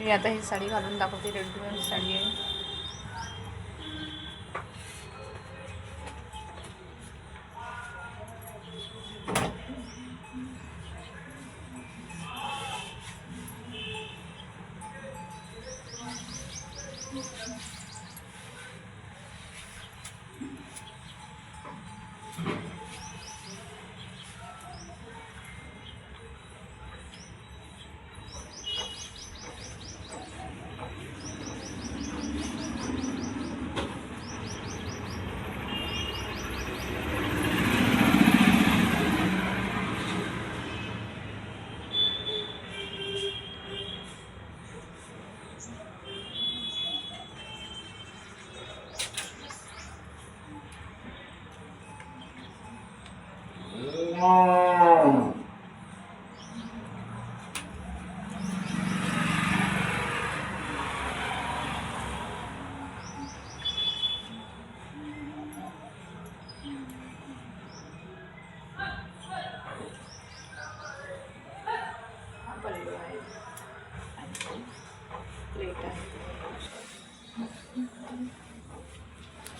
मी आता ही साडी घालून दाखवते रेडीमेड साडी आहे हा पल्लू आहे आणि प्लेट आहे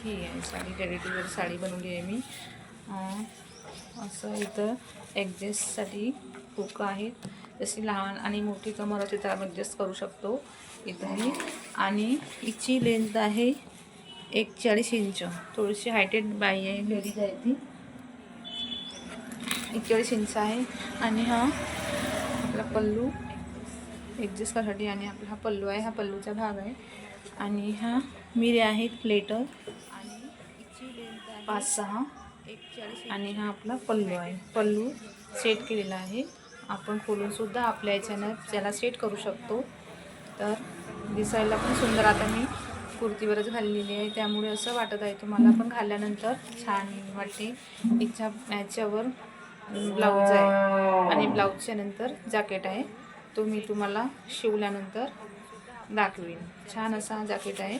ही आहे sari ready to wear sari बनवली आहे मी अं, असं इथं ॲडजस्टसाठी हुक आहेत. जशी लहान आणि मोठी कमर होती तर ॲडजस्ट करू शकतो इथंही. आणि हिची लेंथ आहे एक चाळीस इंच. थोडीशी हायटेड बाई आहे लेडीज आहे ती. एकचाळीस इंच आहे. आणि हा आपला पल्लू ॲडजस्ट करासाठी आणि आपला हा पल्लू आहे हा पल्लूचा भाग आहे. आणि हा मिरे आहेत प्लेटर. पाच सहा. आणि हा आपला पल्लू आहे. पल्लू सेट केलेला आहे. आपण खोलूनसुद्धा आपल्या याच्यानं त्याला सेट करू शकतो. तर दिसायला पण सुंदर. आता मी कुर्तीवरच घाललेली आहे. त्यामुळे असं वाटत आहे तुम्हाला पण घातल्यानंतर छान वाटते. इच्छा याच्यावर ब्लाऊज आहे. आणि ब्लाऊजच्या नंतर जॅकेट आहे. तो मी तुम्हाला शिवल्यानंतर दाखवीन. छान असा जॅकेट आहे.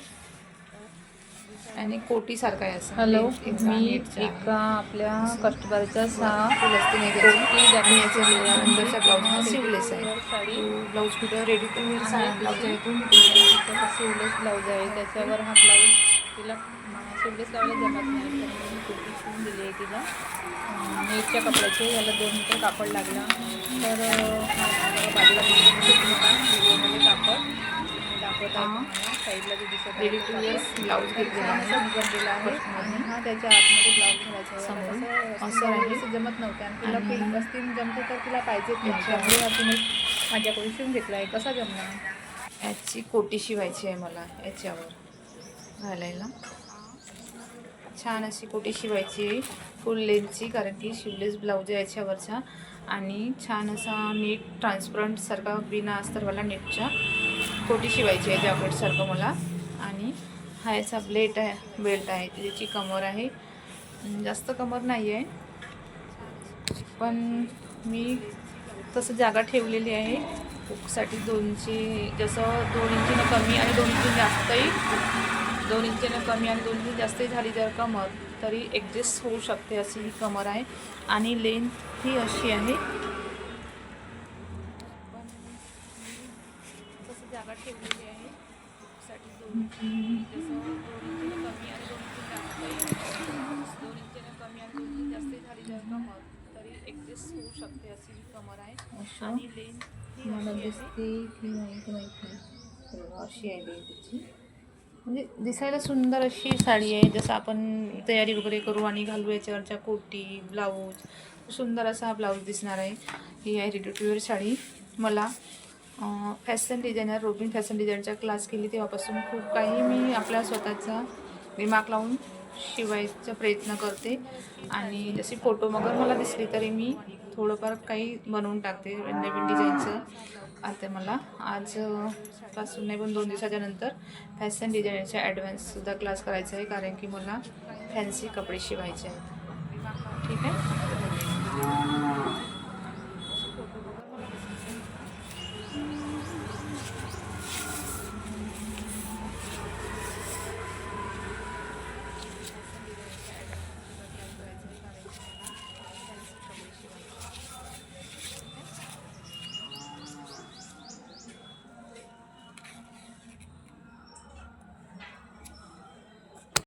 आणि कोटीसारखा आहे असं. हॅलो मी आहे. एका आपल्या कस्टमरच्या सहा फुलस्ती नाही कोटी त्याची. जॅकेट मी याच्या नंतरच्या ब्लाऊज शिवलेस आहे. ब्लाऊज कुठं ready to wear sari. Blouse आहे तो शिवलेस ब्लाऊज आहे. त्याच्यावर हा ब्लाऊज तिला शिवलेस लावायला जमत नाही. तर मी कुर्ती शिवून दिली आहे तिला. नेटच्या कपड्याचे. याला दोन मीटर कापड लागला. तर बाजूला खूप मोठा व्हिडिओमध्ये कापड दाखवत आहे. रेडी टू ब्लाऊज घेतलेला आणि हा त्याच्या आतमध्ये ब्लाऊज घालायचा कसं असं आहे. जमत नव्हतं. आणि तिला जमते तर तिला हा माझ्याकडून शिवून घेतला आहे कसा जमणार? याची कोटी शिवायची आहे मला याच्यावर घालायला. छान अशी कोटी शिवायची आहे. फुल लेंथची कारण की शिवलेस ब्लाऊज आहे याच्यावरचा. आणि छान असा नीट ट्रान्सपरंटसारखा बिना अस्तरवाला नीटच्या कोटी शिवायची आहे जॅकेटसारखं मला. आणि हा याचा ब्लेट आहे बेल्ट आहे त्याची कमर आहे. जास्त कमर नाही आहे पण मी तसं जागा ठेवलेली आहे. हुकसाठी दोनशे जसं दोन इंचीनं कमी आणि दोन इंची जास्तही. दोन इंचीनं कमी आणि दोन इंची जास्तही झाली जर कमर तरी ॲडजस्ट होऊ शकते अशी ही कमर आहे. आणि लेंथ ही अशी आहे तसं जागा ठेवलेली आहे हुकसाठी दोन जसं दोन इंचीनं कमी आणि दोन इंची जास्तही दोन इंचीनं कमी आणि दोन इंची जास्तही झाली जर कमर तरी ॲडजस्ट होऊ शकते अशी ही कमर आहे आणि लेंथ ही मला आहे. दिसते की नाही ते माहीत नाही. अशी आहे त्याची म्हणजे दिसायला सुंदर अशी साडी आहे. जसं आपण तयारी वगैरे करू आणि घालू याच्यावरच्या कोटी ब्लाऊज सुंदर असा हा ब्लाऊज दिसणार आहे. ही आहे रेडी टू साडी. मला फॅशन डिझायनर रोबिन फॅशन डिझायनरचा क्लास केली तेव्हापासून. खूप काही मी आपल्या स्वतःचा दिमाग लावून शिवायचा प्रयत्न करते. आणि जशी फोटो मगर मला दिसली तरी मी थोडंफार काही बनवून टाकते नवीन डिझाईनचं आता मला आज पासून नाही पण दोन दिवसाच्या नंतर फॅशन डिझायनरचा ॲडव्हान्ससुद्धा क्लास करायचा आहे कारण की मला फॅन्सी कपडे शिवायचे आहेत. ठीक आहे?